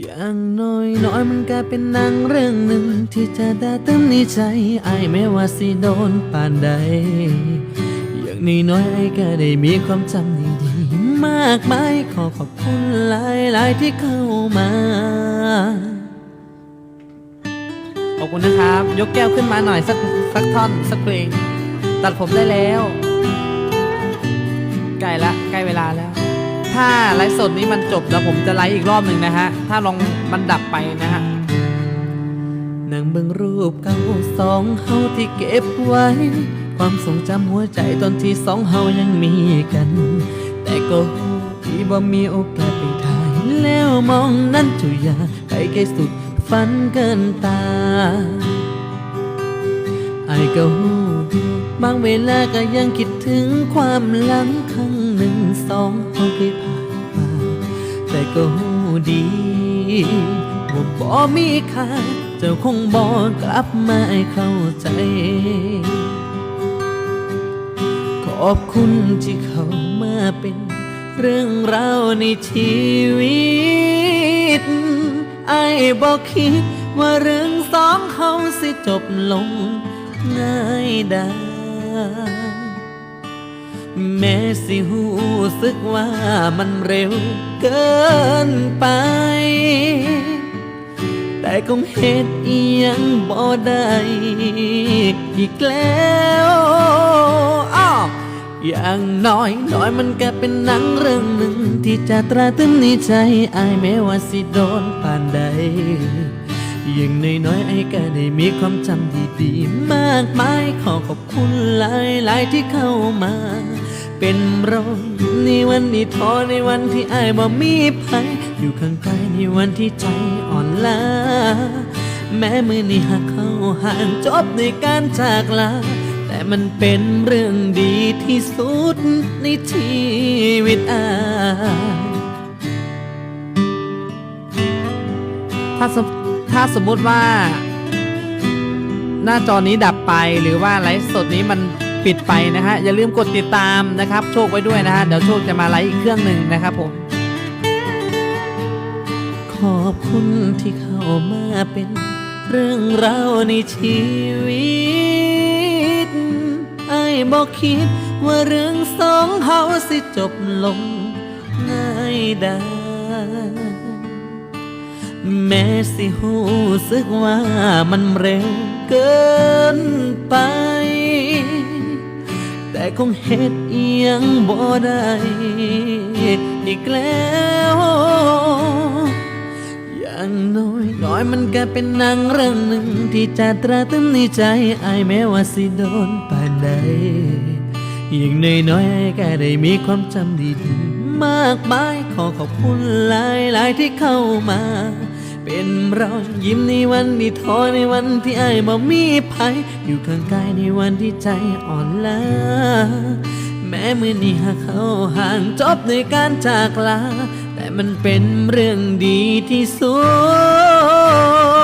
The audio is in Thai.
อย่างน้อยน้อยมันกลายเป็นนังเรื่องหนึ่ง ที่จะได้เติมในใจไอ้ายแม้ว่าสิโดนปานใด อย่างนี้น้อยไอ้ก็ได้มีความจำดีๆมากมายขอขอบคุณหลายๆที่เข้ามา ขอบคุณนะครับ ยกแก้วขึ้นมาหน่อยสักสักท่อนสักเพลง ตัดผมได้แล้ว ใกล้ละใกล้เวลาแล้ว ถ้าไลฟ์สดนี้มันจบแล้วผมจะไลฟ์อีกรอบหนึ่งนะฮะ ถ้าลองมันดับไปนะฮะนั่งเบิ่งรูปเก่าสองเฮาที่เก็บไว้ ความทรงจำหัวใจตอนที่สองเฮายังมีกัน แต่ก็ที่บ่มีโอกาสไปถ่ายแล้วมองนั้นจุยางไปไกลสุดฝันเกินตาไอ้ก็หู บางเวลาก็ยังคิดถึงความหลังครั้งหนึ่งสองเขาเคยผ่านมา แต่ก็หูดีว่าบ่มีค่าเจ้าคงบอกกลับมาให้เข้าใจ ขอบคุณที่เข้ามาเป็นเรื่องราวในชีวิตไอ้บอกคิดว่าเรื่องสองเขาสิจบลงง่ายได้ แม้สิหูสึกว่ามันเร็วเกินไป แต่คงเหตุอียังบ่ได้อีกแล้วอ้าอย่างน้อยน้อยมันก็เป็นหนังเรื่องหนึ่ง ที่จะตราตรึงในใจอายแม้ว่าสิโดนผ่านใด อย่างน้อยๆไอ้ก็ได้มีความจำดีๆมากมายขอขอบคุณหลายๆที่เข้ามา เป็นรอยยิ้มในวันนี้ท้อในวันที่ไอ้ายบ่มีภัยอยู่ข้างกายในวันที่ใจอ่อนล้าแม้มือนี้หักเข้าห่างจบในการจากลาแต่มันเป็นเรื่องดีที่สุดในชีวิตอายถ้าสม ถ้าสมมุติว่า หน้าจอนี้ดับไปหรือว่าไลฟ์สดนี้มันปิดไปนะฮะอย่าลืมกดติดตามนะครับ โชคไว้ด้วยนะฮะเดี๋ยวโชคจะมาไลฟ์อีกเครื่องหนึ่งนะครับผมขอบคุณที่เข้ามาเป็นเรื่องราวในชีวิตไอ้บอกคิดว่าเรื่องสองเฮาสิจบลงง่ายได้ แม้สิหูสึกว่ามันเร็วเกินไป แต่คงเหตุอียงบ่ได้อีกแล้วอย่างน้อยน้อยมันก็เป็นหนังเรื่องหนึ่งที่จะตราตรึงในใจไอแม้ว่าสิโดนปานใดอย่างน้อยน้อยก็ได้มีความจำดีๆมากมายขอขอบคุณหลายๆที่เข้ามา เป็นรอยยิ้มในวันที่ท้อในวันที่ไอ้ายบ่มีภัยอยู่ข้างกายในวันที่ใจอ่อนล้าแม้มือนี้หากเขาห่างจบในการจากลาแต่มันเป็นเรื่องดีที่สุด